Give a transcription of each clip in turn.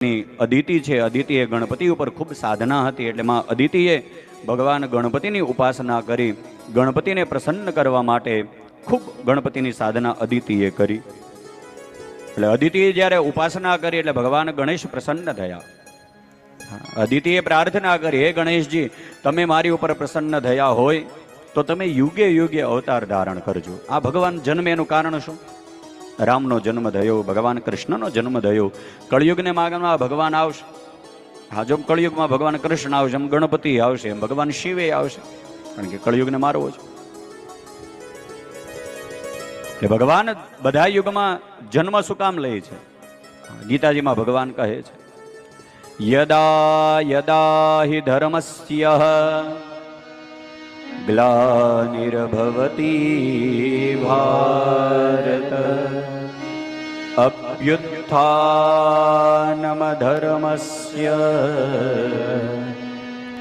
અદિતિ છે, અદિતિએ ગણપતિ ઉપર ખૂબ સાધના હતી, એટલે માં અદિતિએ ભગવાન ગણપતિની ઉપાસના કરી, ગણપતિને પ્રસન્ન કરવા માટે ખૂબ ગણપતિની સાધના અદિતિએ કરી. એટલે અદિતિએ જ્યારે ઉપાસના કરી, એટલે ભગવાન ગણેશ પ્રસન્ન થયા. અદિતિએ પ્રાર્થના કરી, હે ગણેશજી, તમે મારી ઉપર પ્રસન્ન થયા હોય, તો તમે યુગે યુગે અવતાર ધારણ કરજો. આ ભગવાન જન્મ એનું કારણ શું? રામનો જન્મ થયો, ભગવાન કૃષ્ણનો જન્મ થયો. કળિયુગને માગમાં ભગવાન આવશે. હા જો કળિયુગમાં ભગવાન કૃષ્ણ આવશે, એમ ગણપતિ આવશે, એમ ભગવાન શિવે આવશે. કારણ કે કળિયુગને મારવો છે. એટલે ભગવાન બધા યુગમાં જન્મ શું કામ લે છે? ગીતાજીમાં ભગવાન કહે છે, યદા યદા હિ ધર્મસ્ય ગ્લાનિર્ભવતી ભારત अप्युत्था नमधर्मस्य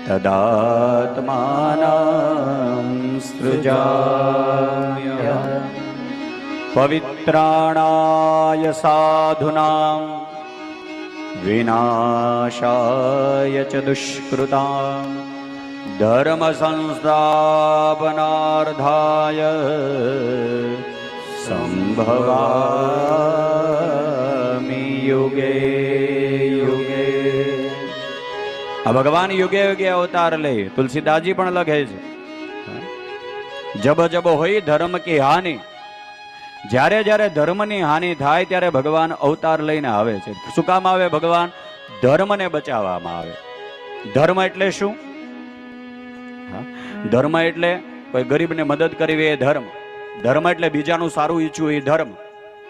तदात्मानं स्पृजाय पवित्राणाय साधुना विनाशाय च दुष्कृता धर्मसंस्थापनार्धाय सम्भवा આ ભગવાન યુગે યુગે અવતાર લે. તુલસીદાસજી પણ લખે છે. જબ જબ હોય ધર્મ કી હાનિ. જ્યારે જ્યારે ધર્મની હાનિ થાય ત્યારે ભગવાન અવતાર લઈને આવે છે. શું કામ આવે ભગવાન? ધર્મને બચાવવામાં આવે. ધર્મ એટલે શું? ધર્મ એટલે કોઈ ગરીબને મદદ કરવી એ ધર્મ. ધર્મ એટલે બીજાનું સારું ઈચ્છવું એ ધર્મ.